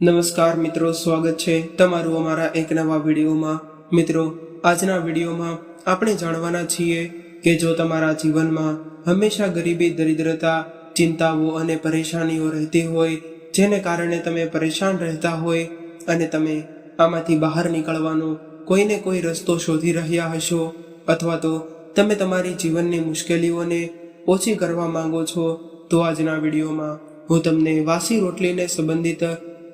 નમસ્કાર મિત્રો, સ્વાગત છે તમારું અમારા એક નવા વિડીયોમાં. મિત્રો, આજના વિડીયોમાં આપણે જાણવાના છીએ કે જો તમારા જીવનમાં હંમેશા ગરીબી, દરિદ્રતા, ચિંતાઓ અને પરેશાનીઓ રહેતી હોય, જેને કારણે તમે પરેશાન રહેતા હોય અને તમે આમાંથી બહાર નીકળવાનો કોઈને કોઈ રસ્તો શોધી રહ્યા હશો અથવા તો તમે તમારી જીવનની મુશ્કેલીઓને ઓછી કરવા માંગો છો, તો આજના વિડીયોમાં હું તમને વાસી રોટલીને સંબંધિત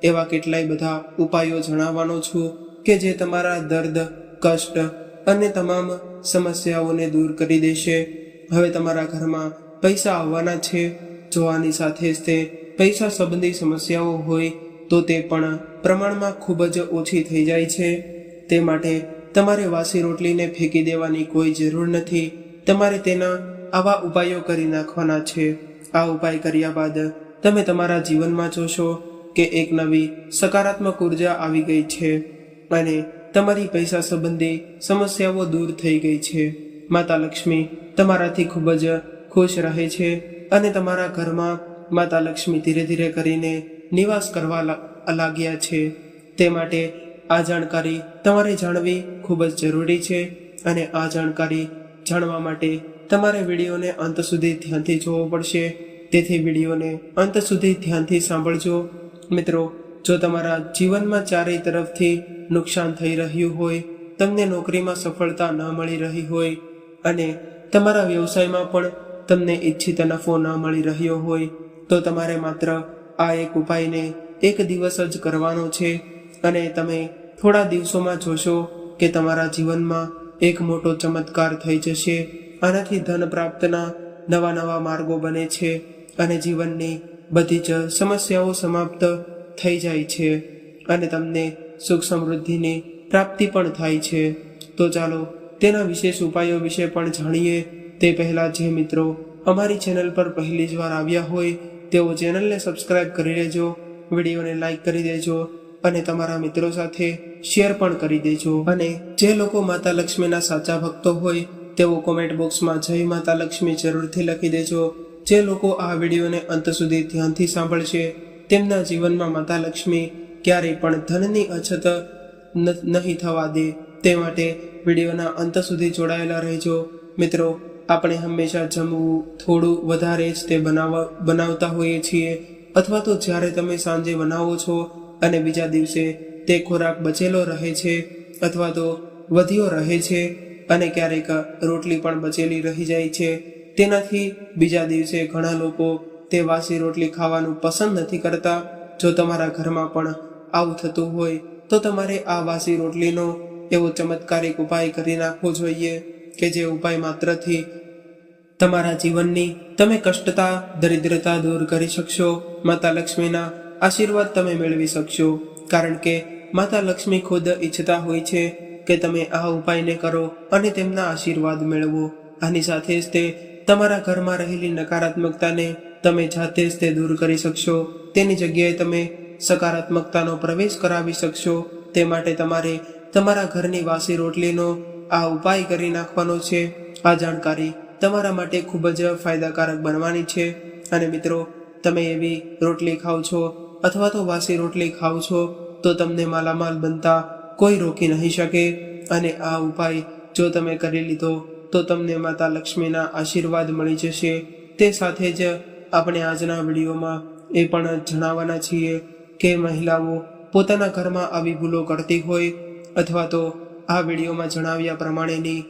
એવા કેટલાય બધા ઉપાયો જણાવવાનો છું કે જે તમારા દર્દ, કષ્ટ અને તમામ સમસ્યાઓને દૂર કરી દેશે. હવે તમારા ઘરમાં પૈસા આવવાના છે. જોવાની સાથે જ તે પૈસા સંબંધી સમસ્યાઓ હોય તો તે પણ પ્રમાણમાં ખૂબ જ ઓછી થઈ જાય છે. તે માટે તમારે વાસી રોટલીને ફેંકી દેવાની કોઈ જરૂર નથી. તમારે તેના આવા ઉપાયો કરી નાખવાના છે. આ ઉપાય કર્યા બાદ તમે તમારા જીવનમાં જોશો કે એક નવી સકારાત્મક ઊર્જા આવી ગઈ છે અને તમારી પૈસા સંબંધી સમસ્યાઓ દૂર થઈ ગઈ છે. માતા લક્ષ્મી તમારાથી ખૂબ જ ખુશ રહે છે અને તમારા ઘરમાં માતા લક્ષ્મી ધીરે ધીરે કરીને નિવાસ કરવા લાગ્યા છે. તે માટે આ જાણકારી તમારે જાણવી ખૂબ જ જરૂરી છે અને આ જાણકારી જાણવા માટે તમારે વિડીયોને અંત સુધી ધ્યાનથી જોવો પડશે. તેથી વિડીયોને અંત સુધી ધ્યાનથી સાંભળજો. મિત્રો, જો તમારા જીવનમાં ચારેય તરફથી નુકસાન થઈ રહ્યું હોય, તમને નોકરીમાં સફળતા ન મળી રહી હોય અને તમારા વ્યવસાયમાં પણ તમને ઈચ્છિત નફો ન મળી રહ્યો હોય, તો તમારે માત્ર આ એક ઉપાયને એક દિવસ જ કરવાનો છે અને તમે થોડા દિવસોમાં જોશો કે તમારા જીવનમાં એક મોટો ચમત્કાર થઈ જશે. આનાથી ધન પ્રાપ્તના નવા નવા માર્ગો બને છે અને જીવનની બધી જ સમસ્યાઓ સમાપ્ત થઈ જાય છે અને તમને સુખ સમૃદ્ધિની પ્રાપ્તિ પણ થાય છે. તો ચાલો તેના વિશેષ ઉપાયો વિશે પણ જાણીએ. તે પહેલાં જે મિત્રો અમારી ચેનલ પર પહેલી જ વાર આવ્યા હોય તેઓ ચેનલને સબસ્ક્રાઇબ કરી લેજો, વિડીયોને લાઇક કરી દેજો અને તમારા મિત્રો સાથે શેર પણ કરી દેજો. અને જે લોકો માતા લક્ષ્મીના સાચા ભક્તો હોય તેઓ કોમેન્ટ બોક્સમાં જય માતા લક્ષ્મી જરૂરથી લખી દેજો. જે લોકો આ વિડીયોને અંત સુધી ધ્યાનથી સાંભળશે, તેમના જીવનમાં માતા લક્ષ્મી ક્યારેય પણ ધનની અછત નહીં થવા દે. તે માટે વિડીયોના અંત સુધી જોડાયેલા રહેજો. મિત્રો, આપણે હંમેશા જમવું, થોડું વધારે જ તે બનાવવા બનાવતા હોઈએ છીએ. અથવા તો જ્યારે તમે સાંજે બનાવો છો અને બીજા દિવસે તે ખોરાક બચેલો રહે છે અથવા તો વધ્યો રહે છે અને ક્યારેક રોટલી પણ બચેલી રહી જાય છે તેનાથી બીજા દિવસે ઘણા લોકો તે વાસી રોટલી ખાવાનું પસંદ નથી કરતા. જો તમારા ઘરમાં પણ આવું થતું હોય, તો તમારે આ વાસી રોટલીનો એવો ચમત્કારિક ઉપાય કરી નાખવો જોઈએ કે જે ઉપાય માત્રથી તમારા જીવનની તમે કષ્ટતા, દરિદ્રતા દૂર કરી શકશો. માતા લક્ષ્મીના આશીર્વાદ તમે મેળવી શકશો. કારણ કે માતા લક્ષ્મી ખુદ ઈચ્છતા હોય છે કે તમે આ ઉપાયને કરો અને તેમના આશીર્વાદ મેળવો. આની સાથે જ તે તમારા ઘરમાં રહેલી નકારાત્મકતાને તમે જાતે જ તે દૂર કરી શકશો. તેની જગ્યાએ તમે સકારાત્મકતાનો પ્રવેશ કરાવી શકશો. તે માટે તમારે તમારા ઘરની વાસી રોટલીનો આ ઉપાય કરી નાખવાનો છે. આ જાણકારી તમારા માટે ખૂબ જ ફાયદાકારક બનવાની છે. અને મિત્રો, તમે એવી રોટલી ખાઓ છો અથવા તો વાસી રોટલી ખાઓ છો, તો તમને માલામાલ બનતા કોઈ રોકી નહીં શકે. અને આ ઉપાય જો તમે કરી લીધો તો તમને માતા લક્ષ્મીના આશીર્વાદ મળી જશે. તે સાથે જ આપણે આજના વિડીયોમાં એ પણ જણાવવાના છીએ કે મહિલાઓ પોતાના ઘરમાં આવી ભૂલો કરતી હોય અથવા તો આ વિડીયોમાં જણાવ્યા પ્રમાણેની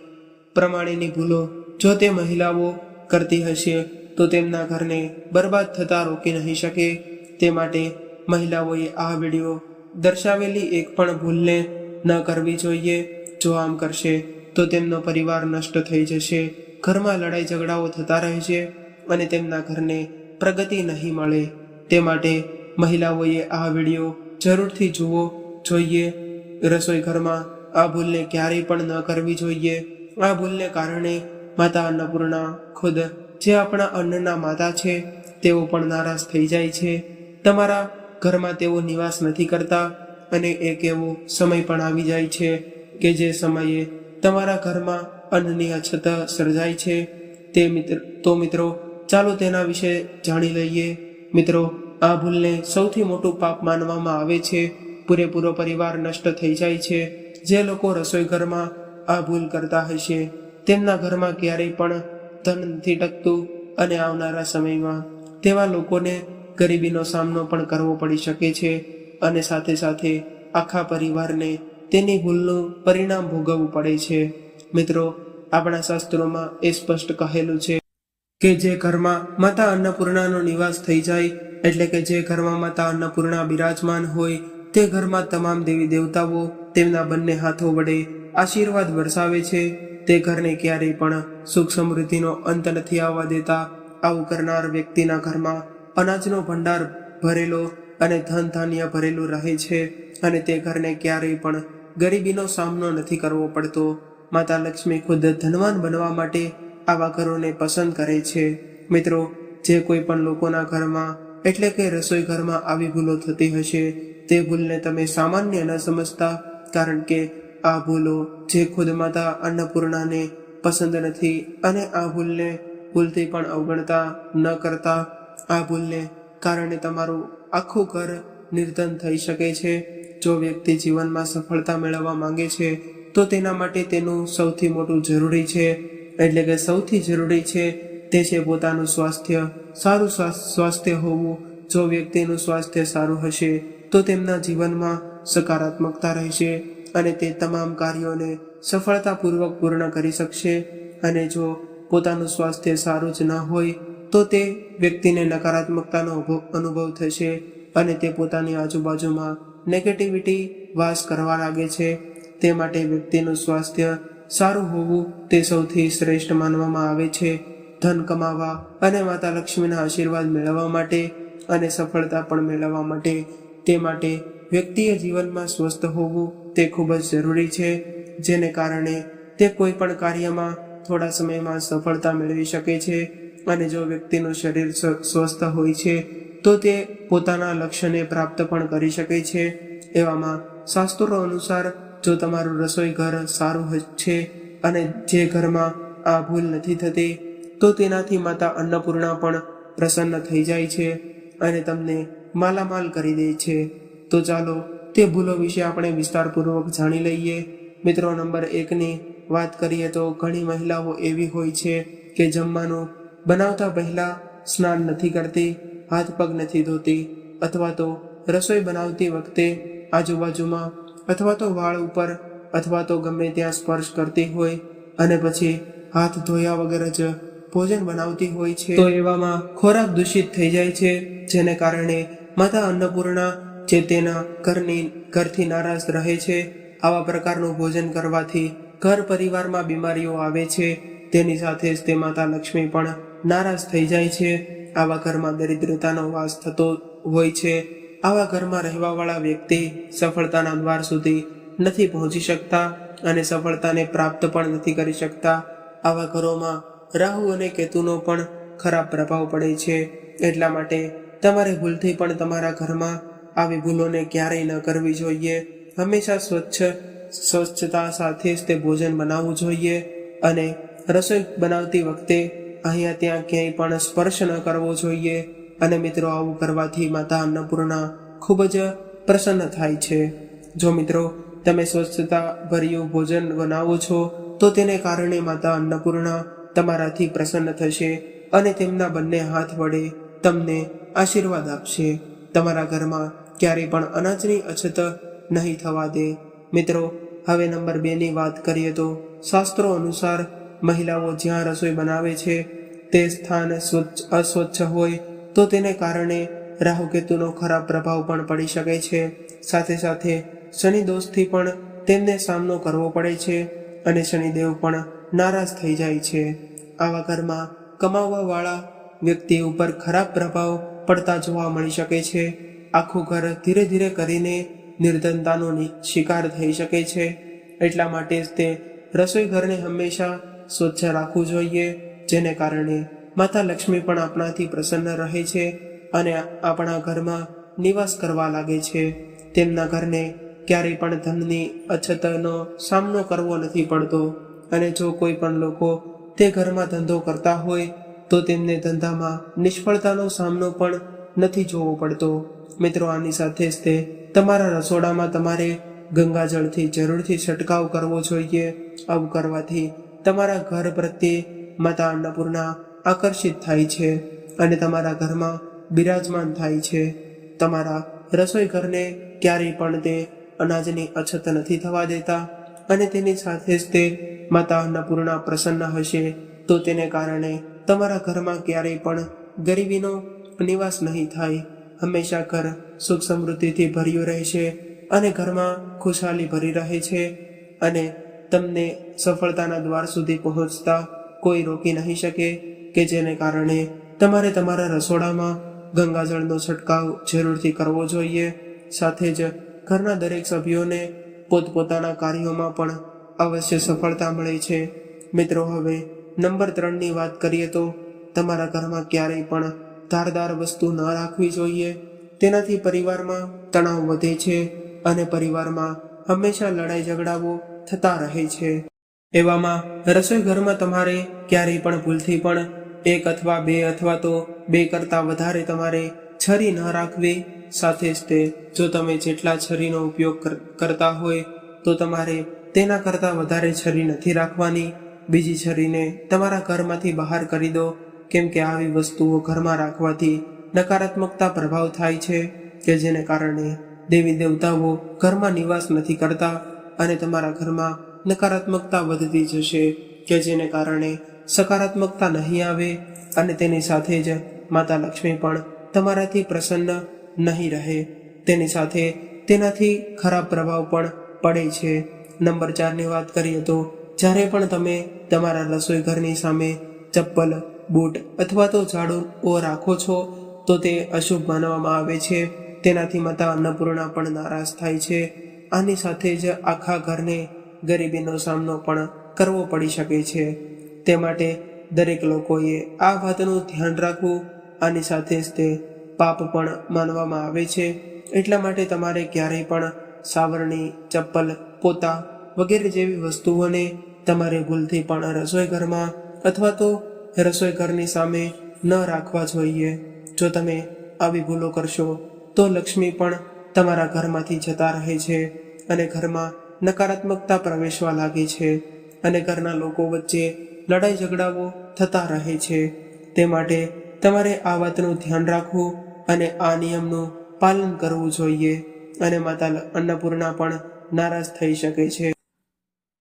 પ્રમાણેની ભૂલો જો તે મહિલાઓ કરતી હશે, તો તેમના ઘરને બરબાદ થતા રોકી નહીં શકે. તે માટે મહિલાઓએ આ વીડિયો દર્શાવેલી એક પણ ભૂલને ન કરવી જોઈએ. જો આમ કરશે તો તેમનો પરિવાર નષ્ટ થઈ જશે. ઘરમાં લડાઈ ઝઘડાઓ થતા રહેશે અને તેમના ઘરને પ્રગતિ નહીં મળે. તે માટે મહિલાઓએ આ વીડિયો જરૂરથી જુઓ, જોઈએ. રસોઈ ઘરમાં આ ભૂલને ક્યારેય પણ ન કરવી જોઈએ. આ ભૂલને કારણે માતા અન્નપૂર્ણા ખુદ જે આપણા અન્નના માતા છે, તેઓ પણ નારાજ થઈ જાય છે. તમારા ઘરમાં તેઓ નિવાસ નથી કરતા અને એક એવો સમય પણ આવી જાય છે કે જે સમયે તમારા ઘરમાં અન્નની અછત સર્જાય છે? તે મિત્ર, તો મિત્રો, ચાલો તેના વિશે જાણી લઈએ. મિત્રો, આ ભૂલને સૌથી મોટું પાપ માનવામાં આવે છે. પૂરેપૂરો પરિવાર નષ્ટ થઈ જાય છે. જે લોકો રસોઈ ઘરમાં આ ભૂલ કરતા હશે, તેમના ઘરમાં ક્યારેય પણ ધન નથી ટકતું અને આવનારા સમયમાં તેવા લોકોને ગરીબીનો સામનો પણ કરવો પડી શકે છે અને સાથે સાથે આખા પરિવારને તેની ભૂલનું પરિણામ ભોગવવું પડે છે. મિત્રો, આપણા શાસ્ત્રોમાં એ સ્પષ્ટ કહેલું છે કે જે ઘરમાં માતા અન્નપૂર્ણાનો નિવાસ થઈ જાય, એટલે કે જે ઘરમાં માતા અન્નપૂર્ણા બિરાજમાન હોય, તે ઘરમાં તમામ દેવી દેવતાઓ તેમના બંને હાથો વડે આશીર્વાદ વરસાવે છે. તે ઘરને ક્યારેય પણ સુખ સમૃદ્ધિનો અંત નથી આવવા દેતા. આવું કરનાર વ્યક્તિના ઘરમાં અનાજનો ભંડાર ભરેલો અને ધન ધાન્ય ભરેલું રહે છે અને તે ઘરને ક્યારેય પણ ગરીબીનો સામનો નથી કરવો પડતો. માતા લક્ષ્મી ખુદ ધનવાન બનવા માટે આવા ઘરોને પસંદ કરે છે. મિત્રો, જે કોઈ પણ લોકોના ઘરમાં, એટલે કે રસોઈ ઘરમાં આવી ભૂલો થતી હશે તે ભૂલને તમે સામાન્ય ન સમજતા, કારણ કે આ ભૂલો જે ખુદ માતા અન્નપૂર્ણાને પસંદ નથી અને આ ભૂલને ભૂલથી પણ અવગણતા ન કરતા, આ ભૂલને કારણે તમારું આખું ઘર નિર્ધન થઈ શકે છે. જો વ્યક્તિ જીવનમાં સફળતા મેળવવા માંગે છે, તો તેના માટે તેનું સૌથી મોટું જરૂરી છે, એટલે કે સૌથી જરૂરી છે તે છે પોતાનું સ્વાસ્થ્ય, સારું સ્વા- સ્વાસ્થ્ય હોવું. જો વ્યક્તિનું સ્વાસ્થ્ય સારું હશે, તો તેમના જીવનમાં સકારાત્મકતા રહેશે અને તે તમામ કાર્યોને સફળતાપૂર્વક પૂર્ણ કરી શકશે. અને જો પોતાનું સ્વાસ્થ્ય સારું જ ન હોય, તો તે વ્યક્તિને નકારાત્મકતાનો અનુભવ થશે અને તે પોતાની આજુબાજુમાં નેગેટિવિટી વાસ કરવા લાગે છે. તે માટે વ્યક્તિનું સ્વાસ્થ્ય સારું હોવું તે સૌથી શ્રેષ્ઠ માનવામાં આવે છે. ધન કમાવા અને માતા લક્ષ્મીના આશીર્વાદ મેળવવા માટે અને સફળતા પણ મેળવવા માટે તે માટે વ્યક્તિએ જીવનમાં સ્વસ્થ હોવું તે ખૂબ જ જરૂરી છે. જેને કારણે તે કોઈ પણ કાર્યમાં થોડા સમયમાં સફળતા મેળવી શકે છે અને જો વ્યક્તિનું શરીર સ્વ- સ્વસ્થ હોય છે તો તે પોતાના લક્ષ્યને પ્રાપ્ત પણ કરી શકે છે. એવામાં શાસ્ત્રો અનુસાર જો તમારું રસોઈ ઘર સારું છે અને જે ઘરમાં આ ભૂલ નથી થતી, તો તેનાથી માતા અન્નપૂર્ણા પણ પ્રસન્ન થઈ જાય છે અને તમને માલામાલ કરી દે છે. તો ચાલો તે ભૂલો વિશે આપણે વિસ્તારપૂર્વક જાણી લઈએ. મિત્રો, નંબર એકની વાત કરીએ તો ઘણી મહિલાઓ એવી હોય છે કે જમવાનું બનાવતા પહેલાં સ્નાન નથી કરતી હાથ પગ નથી ધોતી, અથવા તો રસોઈ બનાવતી વખતે આજુબાજુમાં, અથવા તો વાળ ઉપર, અથવા તો ગમે ત્યાં સ્પર્શ કરતી હોય, અને પછી હાથ ધોયા વગર જ ભોજન બનાવતી હોય છે. તો એવામાં ખોરાક દૂષિત થઈ જાય છે, જેને કારણે માતા અન્નપૂર્ણા જે તેના ઘરની, ઘરથી નારાજ રહે છે, આવા પ્રકારનું ભોજન કરવાથી ઘર પરિવારમાં બીમારીઓ આવે છે. તેની સાથે જ તે માતા લક્ષ્મી પણ નારાજ થઈ જાય છે. આવા ઘરમાં દરિદ્રતાનો વાસ થતો હોય છે. આવા ઘરમાં રહેવાવાળા વ્યક્તિ સફળતાના દ્વાર સુધી નથી પહોંચી શકતા અને સફળતાને પ્રાપ્ત પણ નથી કરી શકતા. આવા ઘરોમાં રાહુ અને કેતુનો પણ ખરાબ પ્રભાવ પડે છે. એટલા માટે તમારે ભૂલથી પણ તમારા ઘરમાં આવી ભૂલોને ક્યારેય ન કરવી જોઈએ. હંમેશા સ્વચ્છ, સ્વચ્છતા સાથે જ તે ભોજન બનાવવું જોઈએ અને રસોઈ બનાવતી વખતે અહીંયા ત્યાં ક્યાંય પણ સ્પર્શ ન કરવો જોઈએ. અને મિત્રો, આવું કરવાથી માતા અન્નપૂર્ણા ખૂબ જ પ્રસન્ન થાય છે. જો મિત્રો, તમે સ્વચ્છતા ભર્યું ભોજન બનાવો છો, તો તેને કારણે માતા અન્નપૂર્ણા તમારાથી પ્રસન્ન થશે અને તેમના બંને હાથ વડે તમને આશીર્વાદ આપશે. તમારા ઘરમાં ક્યારેય પણ અનાજની અછત નહીં થવા દે. મિત્રો, હવે નંબર બેની વાત કરીએ તો શાસ્ત્રો અનુસાર મહિલાઓ જ્યાં રસોઈ બનાવે છે, તે સ્થાન સ્વચ્છ, અસ્વચ્છ હોય, તો તેને કારણે રાહુકેતુનો ખરાબ પ્રભાવ પણ પડી શકે છે. સાથે સાથે શનિ દોષથી પણ તેમને સામનો કરવો પડે છે અને શનિદેવ પણ નારાજ થઈ જાય છે. આવા ઘરમાં કમાવવાવાળા વ્યક્તિ ઉપર ખરાબ પ્રભાવ પડતા જોવા મળી શકે છે. આખું ઘર ધીરે ધીરે કરીને નિર્ધનતાનો શિકાર થઈ શકે છે. એટલા માટે જ તે રસોઈ ઘરને હંમેશા સ્વચ્છ રાખવું જોઈએ, જેને કારણે માતા લક્ષ્મી પણ આપણાથી પ્રસન્ન રહે છે અને આપણા ઘરમાં નિવાસ કરવા લાગે છે. તેમના ઘરને ક્યારેય પણ ધનની અછતનો સામનો કરવો નથી પડતો અને જો કોઈ પણ લોકો તે ઘરમાં ધંધો કરતા હોય, તો તેમને ધંધામાં નિષ્ફળતાનો સામનો પણ નથી જોવો પડતો. મિત્રો, આની સાથે જ તે તમારા રસોડામાં તમારે ગંગાજળથી જરૂરથી છંટકાવ કરવો જોઈએ, આવું કરવાથી તમારા ઘર પ્રત્યે માતા અન્નપૂર્ણા આકર્ષિત થાય છે અને તમારા ઘરમાં બિરાજમાન થાય છે. તમારા રસોઈ ઘરને ક્યારેય પણ તે અનાજની અછત નથી થવા દેતા અને તેની સાથે જ તે માતા અન્નપૂર્ણા પ્રસન્ન હશે તો તેને કારણે તમારા ઘરમાં ક્યારેય પણ ગરીબીનો નિવાસ નહીં થાય. હંમેશા ઘર સુખ સમૃદ્ધિથી ભર્યું રહેશે અને ઘરમાં ખુશહાલી ભરી રહે છે અને તમને સફળતાના દ્વાર સુધી પહોંચતા કોઈ રોકી નહીં શકે કે જેને કારણે તમારે તમારા રસોડામાં ગંગાજળનો છંટકાવ જરૂરથી કરવો જોઈએ. સાથે જ ઘરના દરેક સભ્યોને પોતપોતાના કાર્યોમાં પણ અવશ્ય સફળતા મળે છે. મિત્રો, હવે નંબર ત્રણની વાત કરીએ તો તમારા ઘરમાં ક્યારેય પણ ધારદાર વસ્તુ ન રાખવી જોઈએ. તેનાથી પરિવારમાં તણાવ વધે છે અને પરિવારમાં હંમેશા લડાઈ ઝઘડાઓ થતા રહે છે. એવામાં રસોઈ ઘરમાં તમારે ક્યારેય પણ ભૂલથી પણ એક અથવા બે અથવા તો બે કરતાં વધારે તમારે છરી ન રાખવી. સાથે જ તે જો તમે જેટલા છરીનો ઉપયોગ કર- કરતા હોય તો તમારે તેના કરતાં વધારે છરી નથી રાખવાની. બીજી છરીને તમારા ઘરમાંથી બહાર કરી દો. કેમ કે આવી વસ્તુઓ ઘરમાં રાખવાથી નકારાત્મકતા પ્રભાવ થાય છે, કે જેને કારણે દેવી દેવતાઓ ઘરમાં નિવાસ નથી કરતા અને તમારા ઘરમાં નકારાત્મકતા વધતી જશે કે જેને કારણે સકારાત્મકતા નહીં આવે અને તેની સાથે જ માતા લક્ષ્મી પણ તમારાથી પ્રસન્ન નહીં રહે. તેની સાથે તેનાથી ખરાબ પ્રભાવ પણ પડે છે. નંબર ચારની વાત કરીએ તો જ્યારે પણ તમે તમારા રસોઈ ઘરની સામે ચપ્પલ, બૂટ અથવા તો ઝાડુઓ રાખો છો, તો તે અશુભ માનવામાં આવે છે. તેનાથી માતા અન્નપૂર્ણા પણ નારાજ થાય છે. આની સાથે જ આખા ઘરને ગરીબીનો સામનો પણ કરવો પડી શકે છે. તે માટે દરેક લોકોએ આ વાતનું ધ્યાન રાખવું આની સાથે જ તે પાપ પણ માનવામાં આવે છે. એટલા માટે તમારે ક્યારેય પણ સાવરણી, ચપ્પલ, પોતા વગેરે જેવી વસ્તુઓને તમારે ભૂલથી પણ રસોઈ ઘરમાં અથવા તો રસોઈ ઘરની સામે ન રાખવા જોઈએ. જો તમે આવી ભૂલો કરશો, તો લક્ષ્મી પણ તમારા ઘરમાંથી જતા રહે છે અને ઘરમાં નકારાત્મકતા પ્રવેશવા લાગે છે અને ઘરના લોકો વચ્ચે લડાઈ ઝઘડાઓ થતા રહે છે. તે માટે તમારે આ વાતનું ધ્યાન રાખવું અને આ નિયમનું પાલન કરવું જોઈએ અને માતા અન્નપૂર્ણા પણ નારાજ થઈ શકે છે.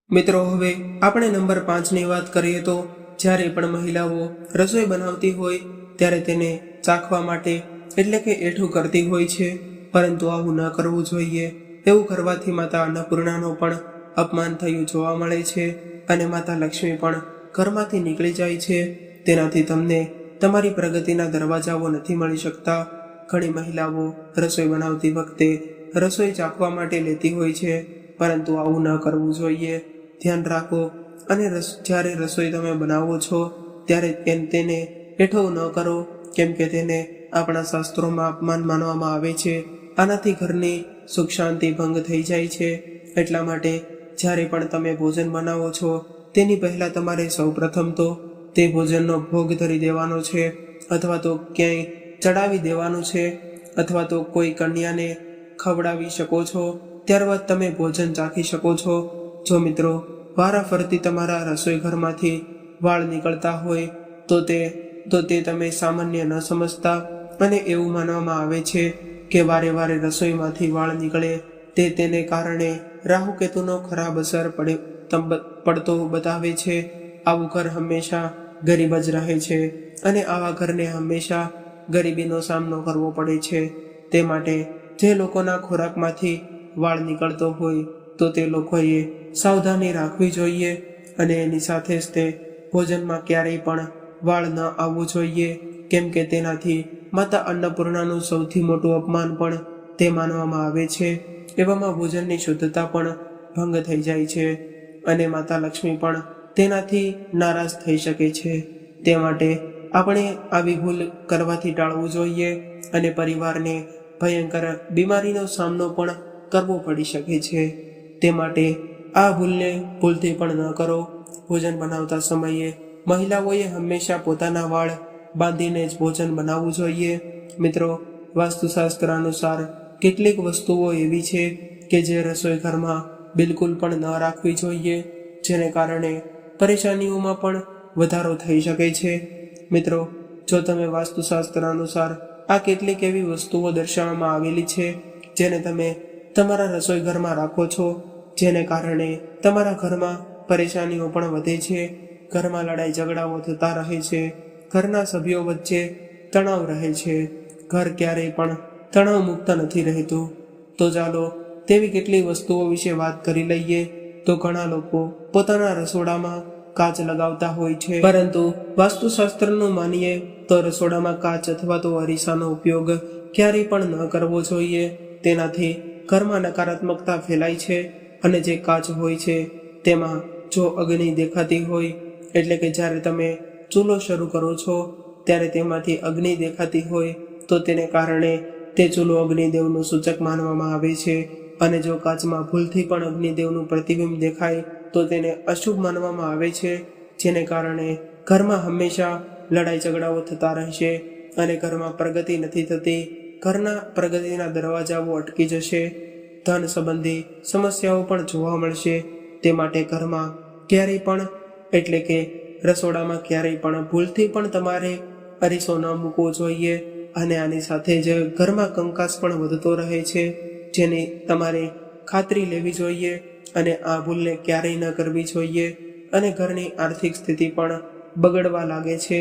મિત્રો, હવે આપણે નંબર પાંચની વાત કરીએ તો જ્યારે પણ મહિલાઓ રસોઈ બનાવતી હોય ત્યારે તેને ચાખવા માટે એટલે કે એઠું કરતી હોય છે, પરંતુ આવું ન કરવું જોઈએ. એવું કરવાથી માતા અન્નપૂર્ણાનો પણ અપમાન થયું જોવા મળે છે અને માતા લક્ષ્મી પણ ઘરમાંથી નીકળી જાય છે. તેનાથી તમને તમારી પ્રગતિના દરવાજાઓ નથી મળી શકતા. ઘણી મહિલાઓ રસોઈ બનાવતી વખતે રસોઈ ચાખવા માટે લેતી હોય છે, પરંતુ આવું ન કરવું જોઈએ. ધ્યાન રાખો, અને રસ, જ્યારે રસોઈ તમે બનાવો છો, ત્યારે તેને હેઠો ન કરો, કેમ કે તેને આપણા શાસ્ત્રોમાં અપમાન માનવામાં આવે છે. આનાથી ઘરની સુખ શાંતિ ભંગ થઈ જાય છે. એટલા માટે જ્યારે પણ તમે ભોજન બનાવો છો, તેની પહેલાં તમારે સૌપ્રથમ તો તે ભોજનનો ભોગ ધરી દેવાનો છે, અથવા તો ક્યાંય ચડાવી દેવાનું છે, અથવા તો કોઈ કન્યાને ખવડાવી શકો છો. ત્યારબાદ તમે ભોજન ચાખી શકો છો. જો મિત્રો વારા ફરતી તમારા રસોઈ ઘરમાંથી વાળ નીકળતા હોય, તો તે તો તે તમે સામાન્ય ન સમજતા અને એવું માનવામાં આવે છે. કે વારે વારે રસોઈમાંથી વાળ નીકળે, તે તેને કારણે રાહુકેતુનો ખરાબ અસર પડે પડતો બતાવે છે. આવું ઘર હંમેશા ગરીબ જ રહે છે અને આવા ઘરને હંમેશા ગરીબીનો સામનો કરવો પડે છે. તે માટે જે લોકોના ખોરાકમાંથી વાળ નીકળતો હોય, તો તે લોકોએ સાવધાની રાખવી જોઈએ અને એની સાથે જ તે ભોજનમાં ક્યારેય પણ વાળ ન આવવું જોઈએ. કેમ કે તેનાથી માતા અન્નપૂર્ણાનું સૌથી મોટું અપમાન પણ તે માનવામાં આવે છે. એવામાં ભોજનની શુદ્ધતા પણ ભંગ થઈ જાય છે અને માતા લક્ષ્મી પણ તેનાથી નારાજ થઈ શકે છે. તે માટે આપણે આવી ભૂલ કરવાથી ટાળવું જોઈએ અને પરિવારને ભયંકર બીમારીનો સામનો પણ કરવો પડી શકે છે. તે માટે આ ભૂલને ભૂલથી પણ ન કરો. ભોજન બનાવતા સમયે મહિલાઓએ હંમેશા પોતાના વાળ બાંધીને જ ભોજન બનાવવું જોઈએ. મિત્રો વાસ્તુશાસ્ત્ર અનુસાર કેટલીક વસ્તુઓ એવી છે કે જે રસોઈ ઘરમાં બિલકુલ પણ ન રાખવી જોઈએ, જેને કારણે પરેશાનીઓમાં પણ વધારો થઈ શકે છે. મિત્રો, જો તમે વાસ્તુશાસ્ત્ર અનુસાર આ કેટલીક એવી વસ્તુઓ દર્શાવવામાં આવેલી છે, જેને તમે તમારા રસોઈ ઘરમાં રાખો છો, જેને કારણે તમારા ઘરમાં પરેશાનીઓ પણ વધે છે, ઘરમાં લડાઈ ઝઘડાઓ થતા રહે છે ઘરના સભ્યો વચ્ચે તણાવ રહે છે. ઘર ક્યારેય પણ તણાવ મુક્ત નથી રહેતું. તો ચાલો તેવી કેટલી વસ્તુઓ વિશે વાત કરી લઈએ તો ઘણા લોકો પોતાના રસોડામાં કાચ લગાવતા હોય છે. પરંતુ વાસ્તુશાસ્ત્રનું માનીએ તો રસોડામાં કાચ અથવા તો અરીસાનો ઉપયોગ ક્યારેય પણ ન કરવો જોઈએ. તેનાથી ઘરમાં નકારાત્મકતા ફેલાય છે અને જે કાચ હોય છે તેમાં જો અગ્નિ દેખાતી હોય, એટલે કે જ્યારે તમે ચૂલો શરૂ કરો છો, ત્યારે તેમાંથી અગ્નિ દેખાતી હોય, તો તેને કારણે તે ચૂલો અગ્નિદેવનું સૂચક માનવામાં આવે છે. અને જો કાચમાં ભૂલથી પણ અગ્નિદેવનું પ્રતિબિંબ દેખાય, તો તેને અશુભ માનવામાં આવે છે, જેને કારણે ઘરમાં હંમેશા લડાઈ ઝઘડાઓ થતા રહેશે અને ઘરમાં પ્રગતિ નથી થતી. ઘરના પ્રગતિના દરવાજાઓ અટકી જશે. ધન સંબંધી સમસ્યાઓ પણ જોવા મળશે. તે માટે ઘરમાં ક્યારેય પણ, એટલે કે રસોડામાં ક્યારેય પણ ભૂલથી પણ તમારે અરીસો ન મૂકવો જોઈએ અને આની સાથે જ ઘરમાં કંકાસ પણ વધતો રહે છે, જેની તમારે ખાતરી લેવી જોઈએ અને આ ભૂલને ક્યારેય ન કરવી જોઈએ અને ઘરની આર્થિક સ્થિતિ પણ બગડવા લાગે છે.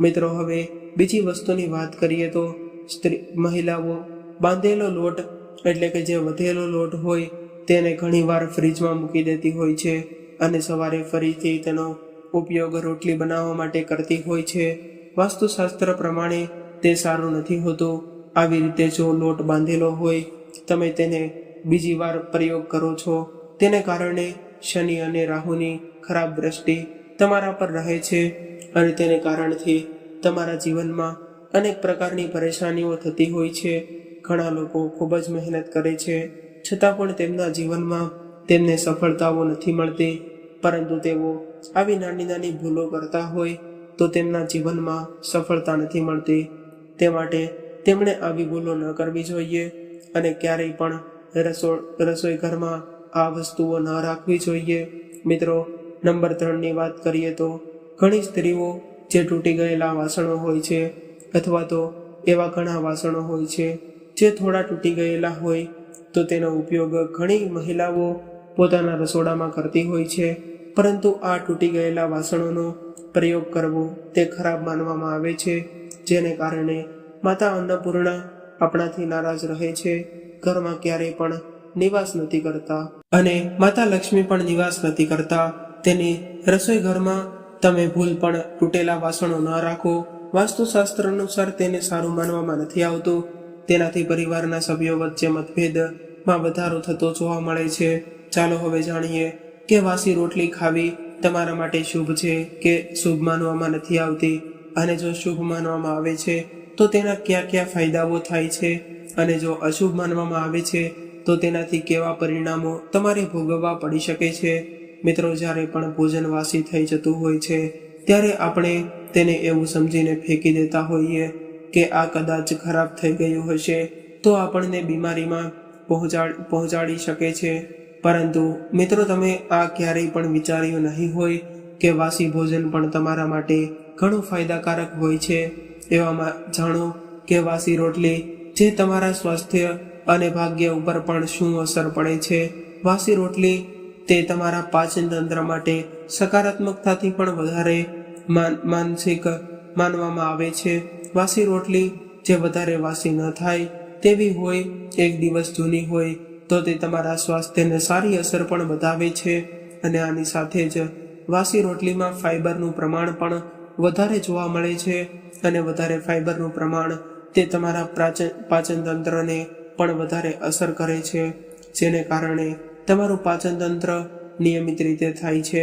મિત્રો, હવે બીજી વસ્તુની વાત કરીએ તો સ્ત્રી, મહિલાઓ, બાંધેલો લોટ એટલે કે જે વધેલો લોટ હોય તેને ઘણીવાર ફ્રીજમાં મૂકી દેતી હોય છે અને સવારે ફરીથી તેનો ઉપયોગ રોટલી બનાવવા માટે કરતી હોય છે. વાસ્તુશાસ્ત્ર પ્રમાણે તે સારું નથી હોતું. આવી રીતે જો લોટ બાંધેલો હોય, તમે તેને બીજી વાર પ્રયોગ કરો છો. તેને કારણે શનિ અને રાહુની ખરાબ દ્રષ્ટિ તમારા પર રહે છે અને તેને કારણથી તમારા જીવનમાં અનેક પ્રકારની પરેશાનીઓ થતી હોય છે. ઘણા લોકો ખૂબ જ મહેનત કરે છે, છતાં પણ તેમના જીવનમાં તેમને સફળતાઓ નથી મળતી, પરંતુ તેઓ આવી નાની નાની ભૂલો કરતા હોય તો તેમના જીવનમાં સફળતા નથી મળતી. તે માટે તેમણે આવી ભૂલો ન કરવી જોઈએ અને ક્યારેય પણ રસોઈ રસોઈ ઘરમાં આ વસ્તુઓ ન રાખવી જોઈએ. મિત્રો, નંબર ત્રણની વાત કરીએ તો ઘણી સ્ત્રીઓ જે તૂટી ગયેલા વાસણો હોય છે અથવા તો એવા ઘણા વાસણો હોય છે જે થોડા તૂટી ગયેલા હોય તો તેનો ઉપયોગ ઘણી મહિલાઓ પોતાના રસોડામાં કરતી હોય છે. પરંતુ આ તૂટી ગયેલા વાસણોનો પ્રયોગ કરવો તે ખરાબ માનવામાં આવે છે, જેને કારણે માતા અન્નપૂર્ણા આપણાથી નારાજ રહે છે, ઘરમાં ક્યારેય પણ નિવાસ નથી કરતા અને માતા લક્ષ્મી પણ નિવાસ નથી કરતા. તેની રસોઈ ઘરમાં તમે ભૂલ પણ તૂટેલા વાસણો ન રાખો. વાસ્તુશાસ્ત્ર અનુસાર તેને સારું માનવામાં નથી આવતું. તેનાથી પરિવારના સભ્યો વચ્ચે મતભેદમાં વધારો થતો જોવા મળે છે. ચાલો હવે જાણીએ કે વાસી રોટલી ખાવી તમારા માટે શુભ છે કે શુભ માનવામાં નથી આવતી? અને જો શુભ માનવામાં આવે છે, તો તેના કયા કયા ફાયદાઓ થાય છે? અને જો અશુભ માનવામાં આવે છે, તો તેનાથી કેવા પરિણામો તમારે ભોગવવા પડી શકે છે? મિત્રો, જ્યારે પણ ભોજન વાસી થઈ જતું હોય છે, ત્યારે આપણે તેને એવું સમજીને ફેંકી દેતા હોઈએ કે આ કદાચ ખરાબ થઈ ગયું હશે, તો આપણને બીમારીમાં પહોંચાડ શકે છે. પરંતુ મિત્રો તમે આ ક્યારેય પણ વિચાર્યું નહીં હોય કે વાસી ભોજન પણ તમારા માટે ઘણું ફાયદાકારક હોય છે. એવામાં જાણો કે વાસી રોટલી જે તમારા સ્વાસ્થ્ય અને ભાગ્ય ઉપર પણ શું અસર પડે છે. વાસી રોટલી તે તમારા પાચન તંત્ર માટે સકારાત્મકતાથી પણ વધારે માન, માનસિક માનવામાં આવે છે. વાસી રોટલી જે વધારે વાસી ન થાય તેવી હોય, એક દિવસ જૂની હોય તો તે તમારા સ્વાસ્થ્યને સારી અસર પણ બતાવે છે અને આની સાથે જ વાસી રોટલીમાં ફાઇબરનું પ્રમાણ પણ વધારે જોવા મળે છે અને વધારે ફાઇબરનું પ્રમાણ તે તમારા પ્રાચન પાચન તંત્રને પણ વધારે અસર કરે છે, જેને કારણે તમારું પાચન તંત્ર નિયમિત રીતે થાય છે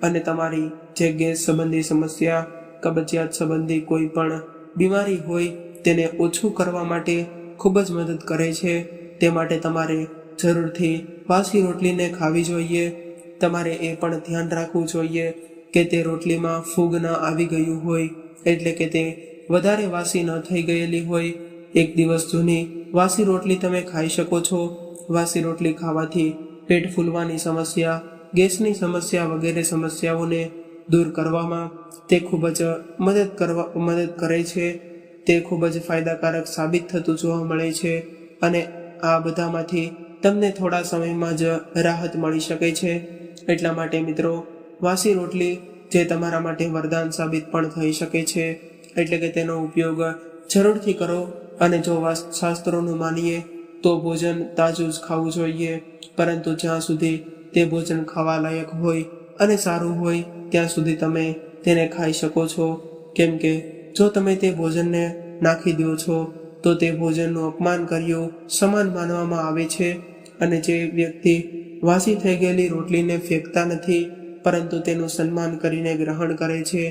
અને તમારી જે ગેસ સંબંધી સમસ્યા, કબજિયાત સંબંધી કોઈ પણ બીમારી હોય તેને ઓછું કરવા માટે ખૂબ જ મદદ કરે છે. તે માટે તમારે જરૂરથી વાસી રોટલીને ખાવી જોઈએ. તમારે એ પણ ધ્યાન રાખવું જોઈએ કે તે રોટલીમાં ફૂગ ન આવી ગયું હોય, એટલે કે તે વધારે વાસી ન થઈ ગયેલી હોય. એક દિવસ જૂની વાસી રોટલી તમે ખાઈ શકો છો. વાસી રોટલી ખાવાથી પેટ ફૂલવાની સમસ્યા, ગેસની સમસ્યા વગેરે સમસ્યાઓને દૂર કરવામાં તે ખૂબ જ મદદ કરવા, મદદ કરે છે. તે ખૂબ જ ફાયદાકારક સાબિત થતું જોવા મળે છે અને આ બધામાંથી તમને થોડા સમયમાં જ રાહત મળી શકે છે. એટલા માટે મિત્રો, વાસી રોટલી જે તમારા માટે વરદાન સાબિત પણ થઈ શકે છે. એટલે કે તેનો ઉપયોગ જરૂરથી કરો અને જો શાસ્ત્રોનું માનીએ તો ભોજન તાજું જ ખાવું જોઈએ. પરંતુ જ્યાં સુધી તે ભોજન ખાવા લાયક હોય અને સારું હોય, ત્યાં સુધી તમે તેને ખાઈ શકો છો. કેમ કે જો તમે તે ભોજનને નાખી દો છો તો તે ભોજનનું અપમાન કર્યું, સમાન માનવામાં આવે છે અને જે વ્યક્તિ વાસી થઈ ગયેલી રોટલીને ફેંકતા નથી, પરંતુ તેનું સન્માન કરીને ગ્રહણ કરે છે,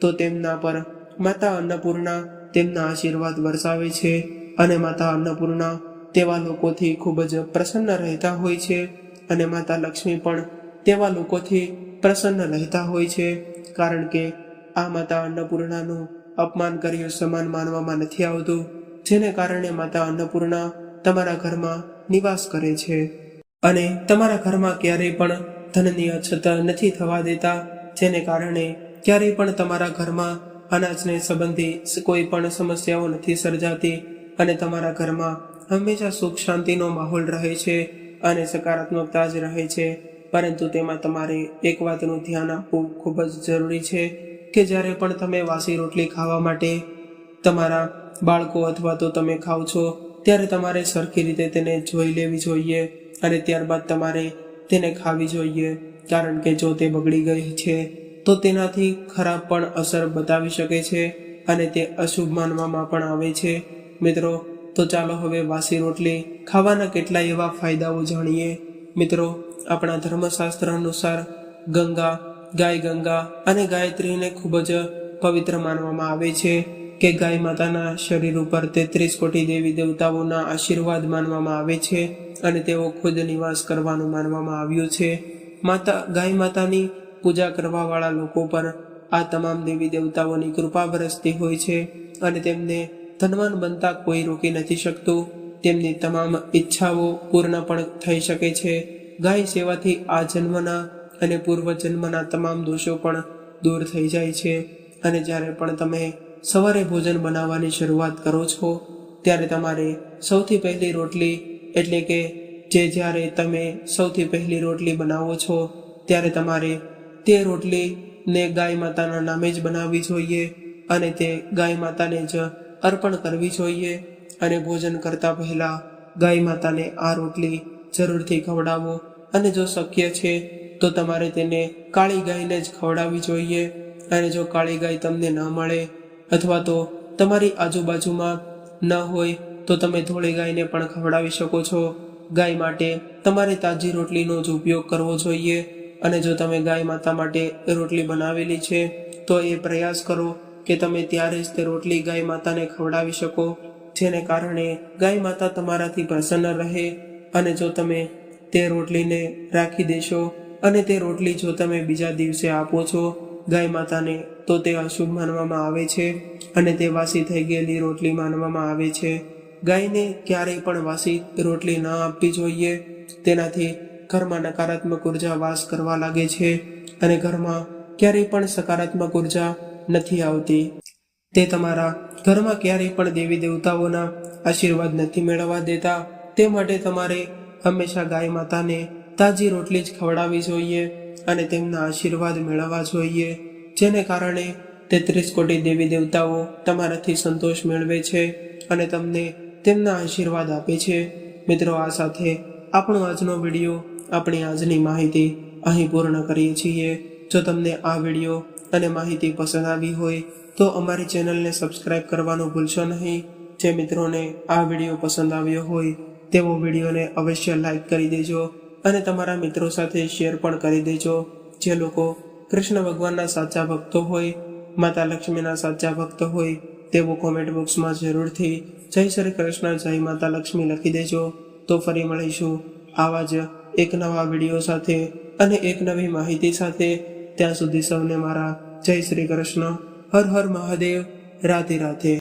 તો તેમના પર માતા અન્નપૂર્ણા તેમના આશીર્વાદ વરસાવે છે અને માતા અન્નપૂર્ણા તેવા લોકોથી ખૂબ જ પ્રસન્ન રહેતા હોય છે અને માતા લક્ષ્મી પણ તેવા લોકોથી પ્રસન્ન રહેતા હોય છે, કારણ કે આ માતા અન્નપૂર્ણાનું અપમાન કર્યું સમાન માનવામાં નથી આવતું. જેને કારણે માતા અન્નપૂર્ણા તમારા ઘરમાં નિવાસ કરે છે. અને તમારા ઘરમાં ક્યારેય પણ ધનની અછત નથી થવા દેતા, જેને કારણે ક્યારેય પણ તમારા ઘરમાં અનાજને સંબંધી કોઈ પણ સમસ્યાઓ નથી સર્જાતી અને તમારા ઘરમાં હંમેશા સુખ શાંતિનો માહોલ રહે છે અને સકારાત્મકતા જ રહે છે. પરંતુ તેમાં તમારે એક વાતનું ધ્યાન આપવું ખૂબ જ જરૂરી છે કે જ્યારે પણ તમે વાસી રોટલી ખાવા માટે તમારા બાળકો અથવા તો તમે ખાવ છો, ત્યારે તમારે સરખી રીતે તેને જોઈ લેવી જોઈએ અને ત્યારબાદ તમારે તેને ખાવી જોઈએ. કારણ કે જો તે બગડી ગઈ છે, તો તેનાથી ખરાબ પણ અસર બતાવી શકે છે અને તે અશુભ માનવામાં પણ આવે છે. મિત્રો, તો ચાલો હવે વાસી રોટલી ખાવાના કેટલાય એવા ફાયદાઓ જાણીએ. મિત્રો, આપણા ધર્મશાસ્ત્ર અનુસાર ગંગા, ગાય ગંગા અને ગાયત્રીને ખૂબ જ પવિત્ર માનવામાં આવે છે. કે ગાય માતાના શરીર ઉપર તેત્રીસ કોટી દેવી દેવતાઓના આશીર્વાદ માનવામાં આવે છે અને તેઓ ખુદ નિવાસ કરવાનું માનવામાં આવ્યું છે. માતા, ગાય માતાની પૂજા કરવાવાળા લોકો પર આ તમામ દેવી દેવતાઓની કૃપા વરસતી હોય છે અને તેમને ધનવાન બનતા કોઈ રોકી નથી શકતું. તેમની તમામ ઈચ્છાઓ પૂર્ણ પણ થઈ શકે છે. ગાય સેવાથી આ જન્મના અને પૂર્વ જન્મના તમામ દોષો પણ દૂર થઈ જાય છે. અને જ્યારે પણ તમે સવારે ભોજન બનાવવાની શરૂઆત કરો છો, ત્યારે તમારે સૌથી પહેલી રોટલી એટલે કે જે જ્યારે તમે સૌથી પહેલી રોટલી બનાવો છો, ત્યારે તમારે તે રોટલીને ગાય માતાના નામે જ બનાવવી જોઈએ અને તે ગાય માતાને જ અર્પણ કરવી જોઈએ અને ભોજન કરતા પહેલાં ગાય માતાને આ રોટલી જરૂરથી ખવડાવો અને જો શક્ય છે, તો તમારે તેને કાળી ગાયને જ ખવડાવવી જોઈએ અને જો કાળી ગાય તમને ન મળે અથવા તો તમારી આજુબાજુમાં ન હોય તો તમે ધોળી ગાયને પણ ખવડાવી શકો છો. ગાય માટે તમારે તાજી રોટલીનો જ ઉપયોગ કરવો જોઈએ અને જો તમે ગાય માતા માટે રોટલી બનાવેલી છે, તો એ પ્રયાસ કરો કે તમે ત્યારે જ તે રોટલી ગાય માતાને ખવડાવી શકો, જેને કારણે ગાય માતા તમારાથી પ્રસન્ન રહે અને જો તમે તે રોટલીને રાખી દેશો અને તે રોટલી જો તમે બીજા દિવસે આપો છો ગાય માતાને તો તે અશુભ માનવામાં આવે છે અને તે વાસી થઈ ગયેલી રોટલી માનવામાં આવે છે. ગાયને ક્યારેય પણ વાસી રોટલી ન આપવી જોઈએ. તેનાથી ઘરમાં નકારાત્મક ઊર્જા વાસ કરવા લાગે છે અને ઘરમાં ક્યારેય પણ સકારાત્મક ઊર્જા નથી આવતી. તે તમારા ઘરમાં ક્યારેય પણ દેવી દેવતાઓના આશીર્વાદ નથી મેળવવા દેતા. તે માટે તમારે હંમેશા ગાય માતાને તાજી રોટલી જ ખવડાવવી જોઈએ. અને તેમના આશીર્વાદ મેળવવા જોઈએ, જેને કારણે તેત્રીસ કોટી દેવી દેવતાઓ તમારાથી સંતોષ મેળવે છે અને તમને તેમના આશીર્વાદ આપે છે. મિત્રો, આ સાથે આપણો આજનો વીડિયો આપણી આજની માહિતી અહીં પૂર્ણ કરીએ છીએ. જો તમને આ વીડિયો અને માહિતી પસંદ આવી હોય, તો અમારી ચેનલને સબસ્ક્રાઇબ કરવાનું ભૂલશો નહીં. જે મિત્રોને આ વીડિયો પસંદ આવ્યો હોય, તેવો વિડીયોને અવશ્ય લાઈક કરી દેજો. અને તમારા મિત્રો સાથે શેર પણ કરી દેજો. જે લોકો કૃષ્ણ ભગવાનના સાચા ભક્તો હોય, માતા લક્ષ્મીના સાચા ભક્ત હોય તેવો કોમેન્ટ બોક્સમાં જરૂરથી જય શ્રી કૃષ્ણ, જય માતા લક્ષ્મી લખી દેજો. તો ફરી મળીશું આવા જ એક નવા વીડિયો સાથે અને એક નવી માહિતી સાથે. ત્યાં સુધી સૌને મારા જય શ્રી કૃષ્ણ. હર હર મહાદેવ. રાધે રાધે.